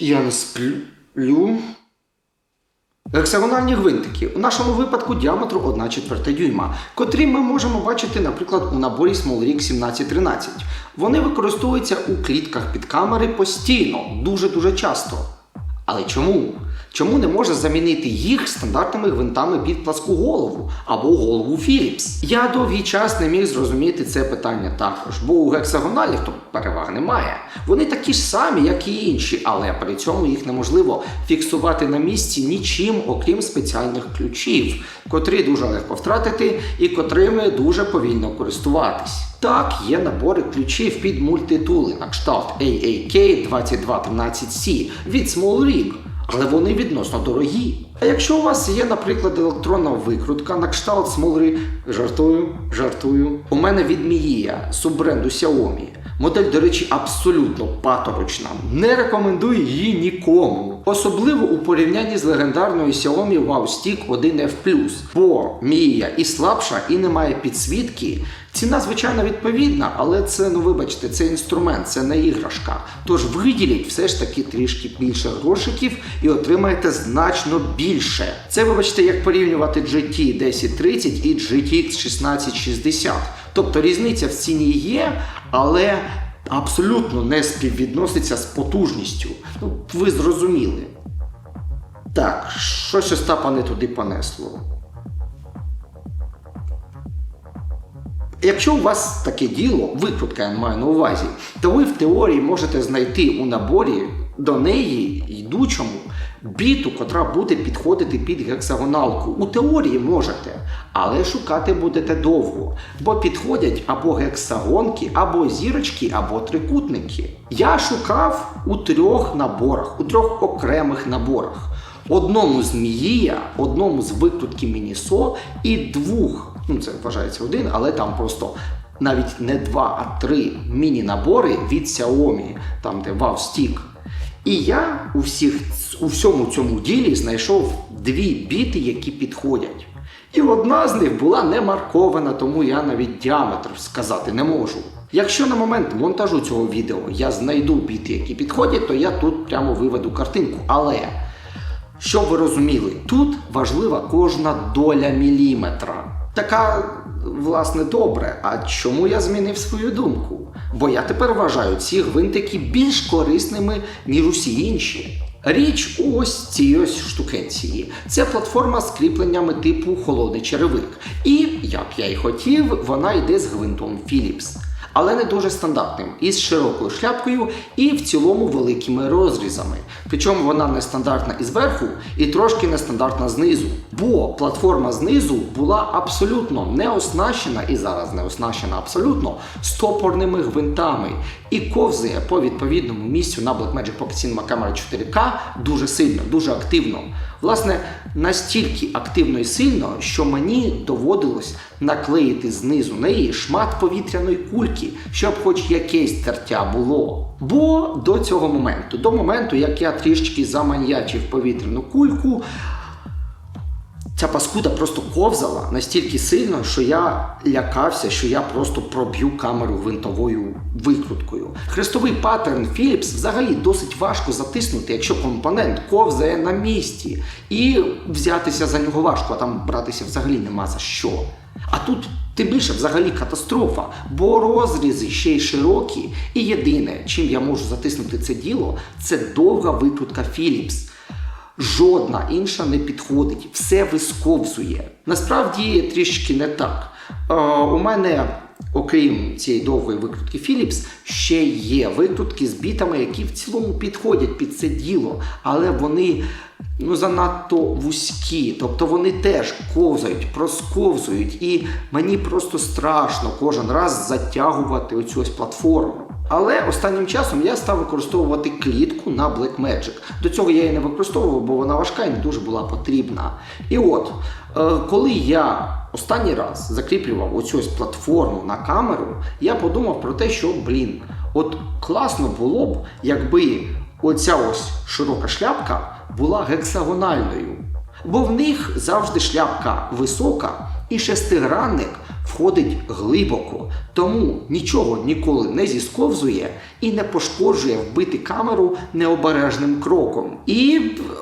Я не сплю. Гексагональні гвинтики у нашому випадку діаметру 1 четверта дюйма, котрі ми можемо бачити, наприклад, у наборі Small Rig 1713. Вони використовуються у клітках під камери постійно, дуже-дуже часто. Але чому? Чому не може замінити їх стандартними гвинтами під пласку голову або голову Philips? Я довгий час не міг зрозуміти це питання також, бо у гексагональних то переваг немає. Вони такі ж самі, як і інші, але при цьому їх неможливо фіксувати на місці нічим, окрім спеціальних ключів, котрі дуже легко втратити і котрими дуже повільно користуватись. Так, є набори ключів під мультитули на кшталт AAK 2213C від SmallRig, але вони відносно дорогі. А якщо у вас є, наприклад, електронна викрутка на кшталт смолри, жартую, жартую. У мене від Мія, суббренду Xiaomi. Модель, до речі, абсолютно паторочна. Не рекомендую її нікому. Особливо у порівнянні з легендарною Xiaomi Wow Stick 1F+. Бо Miyia і слабша, і не має підсвітки. Ціна, звичайно, відповідна, але це, ну вибачте, це інструмент, це не іграшка. Тож виділіть все ж таки трішки більше грошиків і отримаєте значно більше. Це, вибачте, як порівнювати GT 1030 і GTX 1660. Тобто різниця в ціні є, але абсолютно не співвідноситься з потужністю. Ну, ви зрозуміли. Так, щось Остапа не туди понесло. Якщо у вас таке діло, викрутка я маю на увазі, то ви в теорії можете знайти у наборі до неї йдучому біту, котра буде підходити під гексагоналку. У теорії можете, але шукати будете довго, бо підходять або гексагонки, або зірочки, або трикутники. Я шукав у трьох наборах, у трьох окремих наборах. Одному з Міїя, одному з викрутки Мінісо і двох ну це вважається один, але там просто навіть не два, а три міні-набори від Xiaomi, там де Wow Stick. І я у, всіх, у всьому цьому ділі знайшов дві біти, які підходять. І одна з них була не маркована, тому я навіть діаметр сказати не можу. Якщо на момент монтажу цього відео я знайду біти, які підходять, то я тут прямо виведу картинку. Але щоб ви розуміли, тут важлива кожна доля міліметра. Така, власне, добре. А чому я змінив свою думку? Бо я тепер вважаю ці гвинтики більш корисними, ніж усі інші. Річ у ось цій ось штукенції. Це платформа з кріпленнями типу холодний черевик. І, як я й хотів, вона йде з гвинтом Philips. Але не дуже стандартним, із широкою шляпкою і в цілому великими розрізами. Причому вона нестандартна і зверху, і трошки нестандартна знизу. Бо платформа знизу була абсолютно не оснащена і зараз не оснащена абсолютно стопорними гвинтами і ковзає по відповідному місцю на Blackmagic Pocket Cinema Camera 4K дуже сильно, дуже активно. Власне, настільки активно і сильно, що мені доводилось наклеїти знизу неї шмат повітряної кульки, щоб хоч якесь тертя було. Бо до цього моменту, до моменту, як я трішки заманьячив повітряну кульку, Ця паскуда просто ковзала настільки сильно, що я лякався, що я просто проб'ю камеру винтовою викруткою. Хрестовий паттерн Philips взагалі досить важко затиснути, якщо компонент ковзає на місці. І взятися за нього важко, а там братися взагалі нема за що. А тут тим більше взагалі катастрофа, бо розрізи ще й широкі. І єдине, чим я можу затиснути це діло, це довга викрутка Philips. Жодна інша не підходить, все висковзує. Насправді трішки не так. Е, у мене, окрім цієї довгої викрутки Philips, ще є викрутки з бітами, які в цілому підходять під це діло, але вони ну, занадто вузькі. Тобто вони теж ковзають, просковзують, і мені просто страшно кожен раз затягувати оцю ось платформу. Але останнім часом я став використовувати клітку на Blackmagic. До цього я її не використовував, бо вона важка і не дуже була потрібна. І от, е, коли я останній раз закріплював оцю платформу на камеру, я подумав про те, що, блін, от класно було б, якби оця ось широка шляпка була гексагональною. Бо в них завжди шляпка висока і шестигранник входить глибоко, тому нічого ніколи не зісковзує і не пошкоджує вбити камеру необережним кроком. І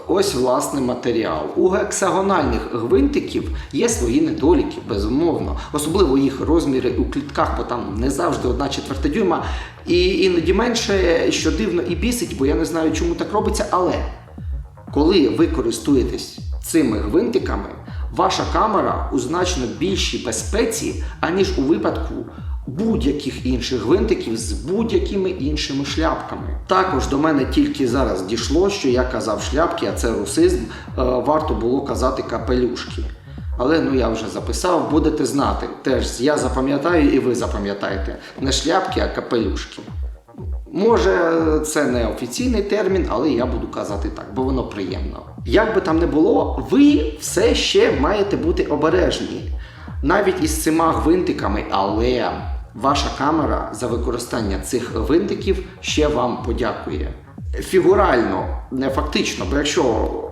ось власне матеріал. У гексагональних гвинтиків є свої недоліки, безумовно, особливо їх розміри у клітках, бо там не завжди одна четверта дюйма, і іноді менше, що дивно і бісить, бо я не знаю, чому так робиться, але коли ви користуєтесь цими гвинтиками, ваша камера у значно більшій безпеці, аніж у випадку будь-яких інших гвинтиків з будь-якими іншими шляпками. Також до мене тільки зараз дійшло, що я казав шляпки, а це русизм, е, варто було казати капелюшки. Але ну я вже записав, будете знати. Теж я запам'ятаю і ви запам'ятаєте. Не шляпки, а капелюшки. Може, це не офіційний термін, але я буду казати так, бо воно приємно. Як би там не було, ви все ще маєте бути обережні. Навіть із цими гвинтиками, але ваша камера за використання цих гвинтиків ще вам подякує. Фігурально, не фактично, бо якщо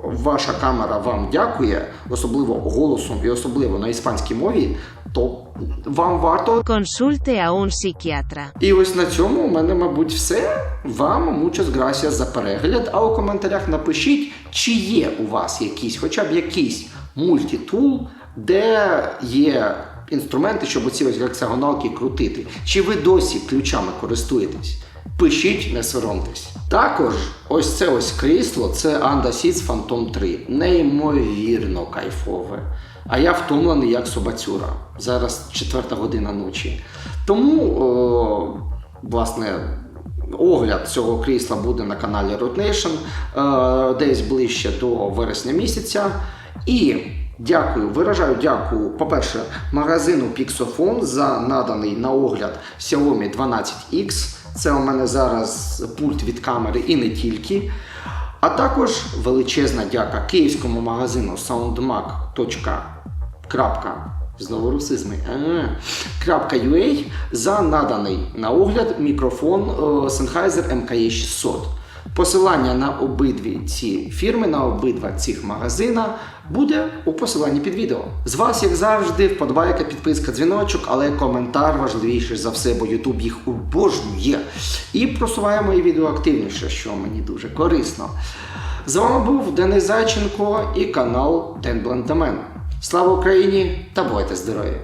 ваша камера вам дякує, особливо голосом і особливо на іспанській мові, то вам варто Consulte a un psiquiatra. і ось на цьому у мене, мабуть, все. Вам muchas gracias за перегляд. А у коментарях напишіть, чи є у вас якийсь, хоча б якийсь мультитул, де є інструменти, щоб оці ось гексагоналки крутити. Чи ви досі ключами користуєтесь? Пишіть, не соромтесь. Також ось це ось крісло, це Anda Seats Phantom 3. Неймовірно кайфове. А я втомлений як собацюра. Зараз четверта година ночі. Тому, о, власне, огляд цього крісла буде на каналі Road Nation е, десь ближче до вересня місяця. І дякую, виражаю дякую, по-перше, магазину Pixofon за наданий на огляд Xiaomi 12X. Це у мене зараз пульт від камери і не тільки. А також величезна дяка київському магазину soundmac.com Знову русизми. Крапка .ua за наданий на огляд мікрофон е, Sennheiser MKE 600. Посилання на обидві ці фірми, на обидва цих магазина буде у посиланні під відео. З вас, як завжди, вподобайка, підписка, дзвіночок, але коментар важливіший за все, бо YouTube їх обожнює. І просуває мої відео активніше, що мені дуже корисно. З вами був Денис Зайченко і канал Ден Блантамен. Слава Україні та будьте здорові!